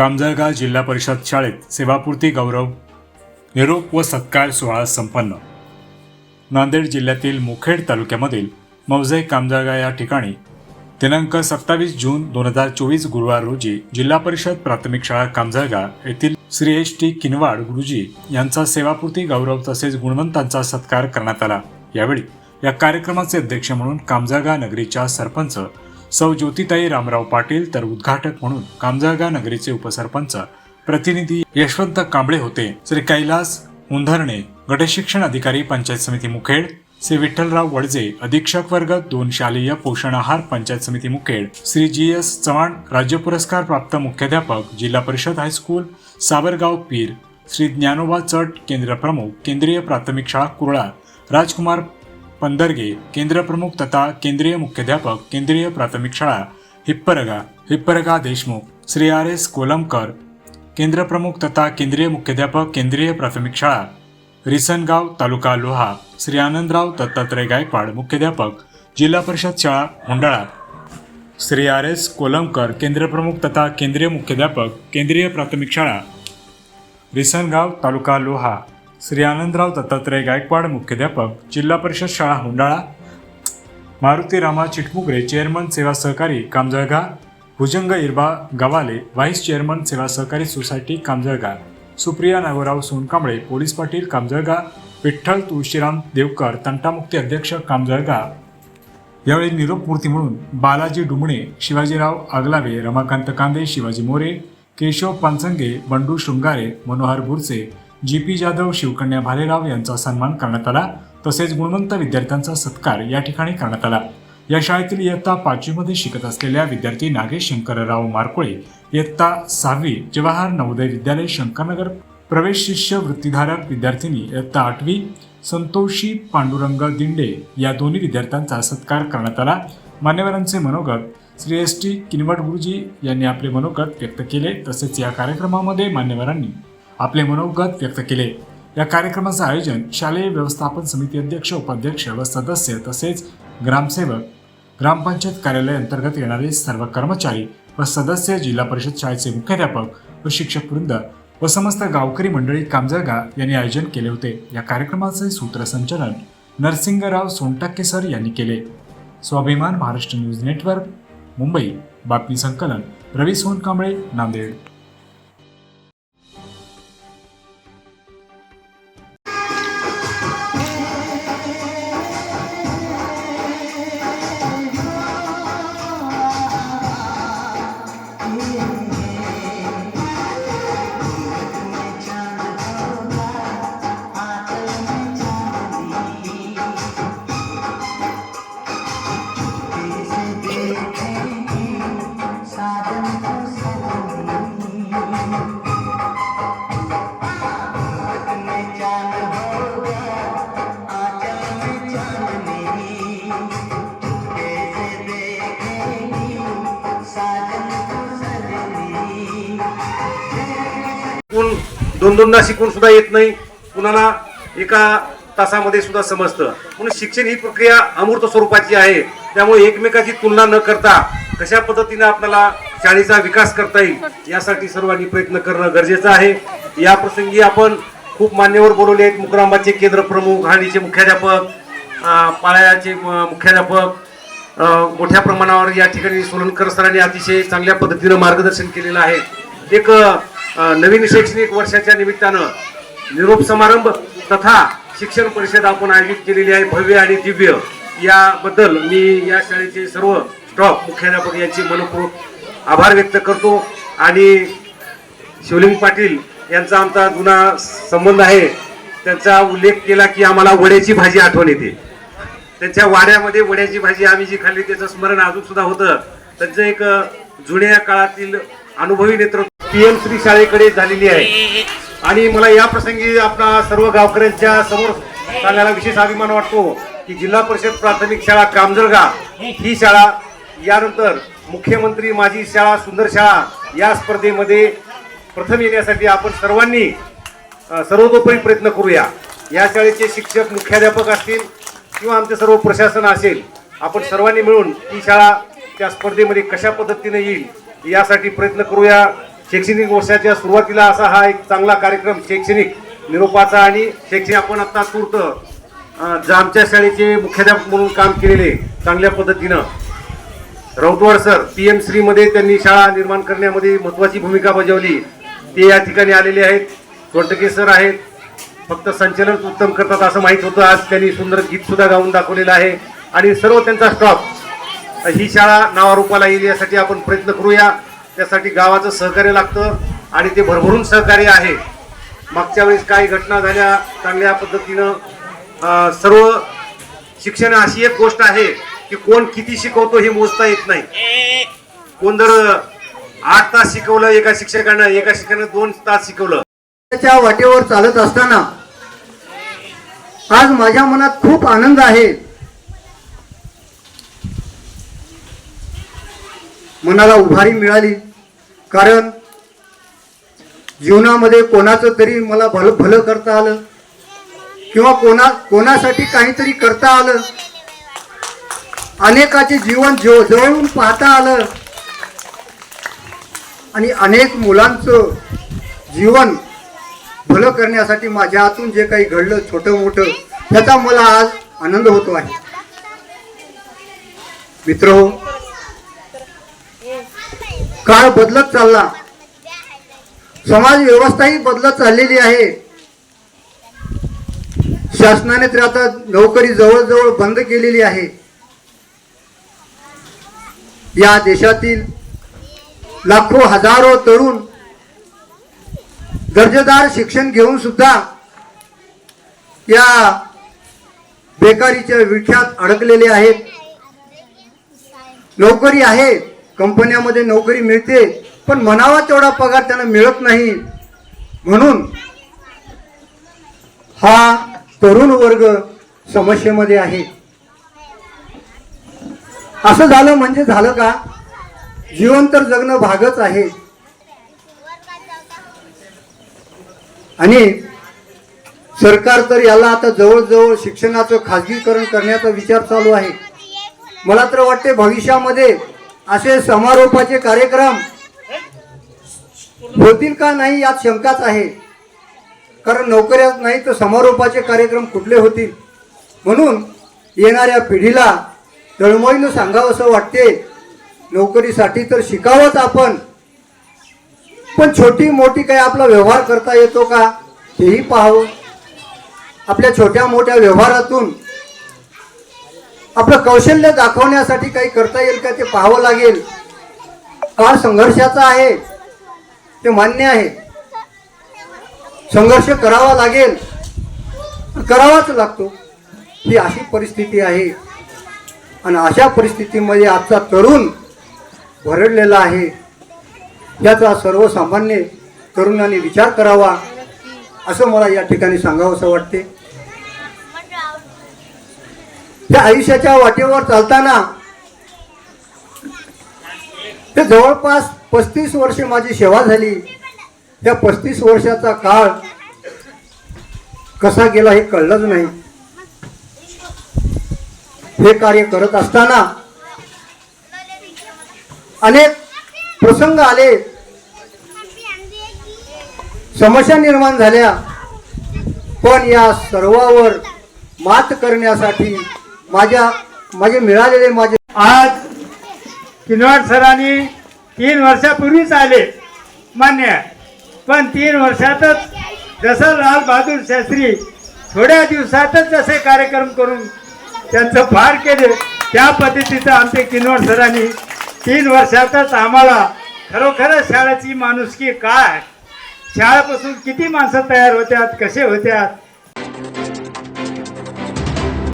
कामजळगाव जिल्हा परिषद शाळेत सेवापूर्ती गौरव निरोप व सत्कार सोहळा संपन्न. नांदेड जिल्ह्यातील मुखेड तालुक्यामधील मौजे कामजळगा या ठिकाणी दिनांक सत्तावीस जून दोन हजार चोवीस गुरुवार रोजी जिल्हा परिषद प्राथमिक शाळा कामजळगा येथील श्री एस टी किनवाड गुरुजी यांचा सेवापूर्ती गौरव तसेच गुणवंतांचा सत्कार करण्यात आला. यावेळी या कार्यक्रमाचे अध्यक्ष म्हणून कामजळगा नगरीच्या सरपंच सौ ज्योतिताई रामराव पाटील तर उद्घाटक म्हणून कामजळगा नगरीचे उपसरपंच प्रतिनिधी यशवंत कांबळे होते. श्री कैलास उंधरणे गटशिक्षण अधिकारी पंचायत समिती मुखेड. श्री विठ्ठलराव वडजे अधीक्षक वर्ग दोन शालेय पोषण आहार पंचायत समिती मुखेड. श्री जी एस चव्हाण राज्य पुरस्कार प्राप्त मुख्याध्यापक जिल्हा परिषद हायस्कूल सावरगाव पीर. श्री ज्ञानोबा चट केंद्र प्रमुख केंद्रीय प्राथमिक शाळा कुरळा. राजकुमार पंदरगे केंद्र प्रमुख तथा केंद्रीय मुख्याध्यापक केंद्रीय प्राथमिक शाळा हिप्परगा हिप्परगा देशमुख श्री आर एस कोलमकर केंद्र प्रमुख तथा केंद्रीय मुख्याध्यापक केंद्रीय प्राथमिक शाळा रिसनगाव तालुका लोहा श्री आनंदराव दत्तात्रय गायकवाड मुख्याध्यापक जिल्हा परिषद शाळा हुंडाळा श्री आर एस कोलमकर केंद्र प्रमुख तथा केंद्रीय मुख्याध्यापक केंद्रीय प्राथमिक शाळा रिसनगाव तालुका लोहा. श्री आनंदराव दत्तात्रय गायकवाड मुख्याध्यापक जिल्हा परिषद शाळा हुंडाळा मारुती रामा चिटमुगरे चेअरमन सेवा सहकारी कामजळगा भुजंग इरबा गवाले व्हाईस चेअरमन सेवा सहकारी सोसायटी कामजळगा सुप्रिया नागोराव सोनकांबळे पोलीस पाटील कामजळगा विठ्ठल तुळशीराम देवकर तंटामुक्ती अध्यक्ष कामजळगा यावेळी निरोप मूर्ती म्हणून बालाजी डुमणे शिवाजीराव आगलावे रमाकांत कांदे शिवाजी मोरे केशव पानसंगे बंडू शृंगारे मनोहर बुरसे जी पी जाधव शिवकन्या भालेराव यांचा सन्मान करण्यात आला. तसेच गुणवंत विद्यार्थ्यांचा सत्कार या ठिकाणी करण्यात आला. या शाळेतील इयत्ता पाचवीमध्ये शिकत असलेल्या विद्यार्थी नागेश शंकरराव मारकोळे इयत्ता सहावी जवाहर नवोदय विद्यालय शंकरनगर प्रवेश शिष्य वृत्तीधारक विद्यार्थिनी इयत्ता आठवी संतोषी पांडुरंग दिंडे या दोन्ही विद्यार्थ्यांचा सत्कार करण्यात आला. मान्यवरांचे मनोगत श्री एस टी किनवट गुरुजी यांनी आपले मनोगत व्यक्त केले. तसेच या कार्यक्रमामध्ये मान्यवरांनी आपले मनोगत व्यक्त केले. या कार्यक्रमाचं आयोजन शालेय व्यवस्थापन समिती अध्यक्ष उपाध्यक्ष व सदस्य तसेच ग्रामसेवक ग्रामपंचायत कार्यालय अंतर्गत येणारे सर्व कर्मचारी व सदस्य जिल्हा परिषद शाळेचे मुख्याध्यापक व शिक्षक वृंद व समस्त गावकरी मंडळी कामजळगा यांनी आयोजन केले होते. या कार्यक्रमाचे सूत्रसंचालन नरसिंगराव सोनटक्के सर यांनी केले. स्वाभिमान महाराष्ट्र न्यूज नेटवर्क मुंबई. बातमी संकलन रवी सोनकांबळे नांदेड. दोनदा शिकून सुद्धा येत नाही. कुणाला एका तासामध्ये सुद्धा समजतं. म्हणून शिक्षण ही प्रक्रिया अमूर्त स्वरूपाची आहे. त्यामुळे एकमेकाची तुलना न करता कशा पद्धतीने आपल्याला शाळेचा विकास करता येईल यासाठी सर्वांनी प्रयत्न करणं गरजेचं आहे. या प्रसंगी आपण खूप मान्यवर बोलवले आहेत. मुक्रांबाचे केंद्र प्रमुख हाणीचे मुख्याध्यापक पाळ्याचे म- मुख्याध्यापक मोठ्या प्रमाणावर या ठिकाणी सोलनकर सरांनी अतिशय चांगल्या पद्धतीनं मार्गदर्शन केलेलं आहे. एक नवीन शैक्षणिक वर्षाच्या निमित्तानं निरोप समारंभ तथा शिक्षण परिषद आपण आयोजित केलेली आहे भव्य आणि दिव्य. याबद्दल मी या शाळेचे सर्व स्टॉफ मुख्याध्यापक यांचे मनपूर्वक आभार व्यक्त करतो. आणि शिवलिंग पाटील यांचा आमचा जुना संबंध आहे. त्यांचा उल्लेख केला की आम्हाला वड्याची भाजी आठवण येते. त्यांच्या वाड्यामध्ये वड्याची भाजी आम्ही जी खाल्ली त्याचं स्मरण अजून सुद्धा होतं. त्यांचं एक जुन्या काळातील अनुभवी नेतृत्व पीएम श्री शाळेकडे झालेली आहे. आणि मला या प्रसंगी आपणा सर्व गावकऱ्यांच्या समोर सांगायला विशेष अभिमान वाटतो की जिल्हा परिषद प्राथमिक शाळा कामजळगा ही शाळा यानंतर मुख्यमंत्री माझी शाळा सुंदर शाळा या स्पर्धेमध्ये प्रथम येण्यासाठी आपण सर्वांनी सर्वतोपरी प्रयत्न करूया. या शाळेचे शिक्षक मुख्याध्यापक असतील किंवा आमचे सर्व प्रशासन असेल आपण सर्वांनी मिळून ही शाळा त्या स्पर्धेमध्ये कशा पद्धतीने येईल यासाठी प्रयत्न करूया. शैक्षणिक वर्षाच्या सुरुवातीला असा हा एक चांगला कार्यक्रम शैक्षणिक निरोपाचा आणि शैक्षणिक आपण आता तूर्त आमच्या जामच्या शाळेचे मुख्याध्यापक म्हणून काम केलेले चांगल्या पद्धतीनं. राऊतवाड सर पी एम श्रीमध्ये त्यांनी शाळा निर्माण करण्यामध्ये महत्वाची भूमिका बजावली. ते या ठिकाणी आलेले आहेत. सोटके सर आहेत. फक्त संचलन उत्तम करतात असं माहीत होतं. आज त्यांनी सुंदर गीतसुद्धा गाऊन दाखवलेलं आहे. आणि सर्व त्यांचा स्टॉप ही शाळा नावारूपाला येईल यासाठी आपण प्रयत्न करूया. त्यासाठी गावाचं सहकार्य लागतं आणि ते भरभरून सहकार्य आहे. मागच्या वेळेस काही घटना झाल्या चांगल्या पद्धतीनं. सर्व शिक्षण अशी एक गोष्ट आहे की कोण किती शिकवतो हे मोजता येत नाही. कोण जर आठ तास शिकवलं एका शिक्षकानं एका शिक्षकानं दोन तास शिकवलं. त्याच्या वाटेवर चालत असताना आज माझ्या मनात खूप आनंद आहे. मनाला उभारी मिळाली. कारण जीवनामध्ये कोणाचं तरी मला भलं भलं करता आलं. किंवा कोणा कोणासाठी काहीतरी करता आलं. अनेकाचे जीवन जो जवळून पाहता आलं. आणि अनेक मुलांचं जीवन भलं करण्यासाठी माझ्या हातून जे काही घडलं छोटं मोठं त्याचा मला आज आनंद होतो आहे. मित्र हो काळ बदलत चालला. समाज व्यवस्थाही बदलत चाललेली आहे. शासनाने तर आता नोकरी जवळजवळ बंद केलेली आहे. या देशातील लाखो हजारो तरुण दर्जेदार शिक्षण घेऊन सुद्धा या बेकारीच्या विठ्यात अडकलेले आहेत. नोकरी आहे. कंपन्यामध्ये नोकरी मिळते पण म्हणावा तेवढा पगार त्यांना मिळत नाही. म्हणून हा तरुण वर्ग समस्येमध्ये आहे. असं झालं म्हणजे झालं का? जीवन तर जगणं भागच आहे. आणि सरकार तर याला आता जवळजवळ शिक्षणाचं खाजगीकरण करण्याचा विचार चालू आहे. मला तर वाटते भविष्यामध्ये असे समारोपाचे कार्यक्रम होतील का नाही यात शंकाच आहे. कारण नोकऱ्या नाही तर समारोपाचे कार्यक्रम कुठले होतील? म्हणून येणाऱ्या पिढीला तळमळीनं सांगावं असं वाटते. नोकरीसाठी तर शिकावंच आपण. पण छोटी मोठी काही आपला व्यवहार करता येतो का? हेही पाहावं. आपल्या छोट्या मोठ्या व्यवहारातून आपलं कौशल्य दाखवण्यासाठी काही करता येईल का ते पाहावं लागेल. काळ संघर्षाचा आहे. ते मान्य आहे. संघर्ष करावा लागेल. करावाच लागतो. ही अशी परिस्थिती आहे. आणि अशा परिस्थितीमध्ये आजचा तरुण भरडलेला आहे. याचा सर्वसामान्य तरुणांनी विचार करावा. असं मला या ठिकाणी सांगावं असं वाटते. त्या आयुष्याच्या वाटेवर चालताना ते जवळपास पस्तीस वर्षे माझी सेवा झाली. त्या पस्तीस वर्षाचा काळ कसा गेला हे कळलंच नाही. हे कार्य करत असताना अनेक प्रसंग आले. समस्या निर्माण झाल्या. पण या सर्वावर मात करण्यासाठी माझ्या माझे मिळालेले माझे आज किनवट सरांनी तीन वर्षापूर्वीच आले मान्य आहे. पण तीन वर्षातच जसं लाल बहादूर शास्त्री थोड्या दिवसातच जसे कार्यक्रम करून त्यांचं फार केले त्या पद्धतीचं आमचे किनवट सरांनी तीन वर्षातच आम्हाला खरोखरच शाळेची माणुसकी काय? शाळेपासून किती माणसं तयार होत्यात कसे होत्यात?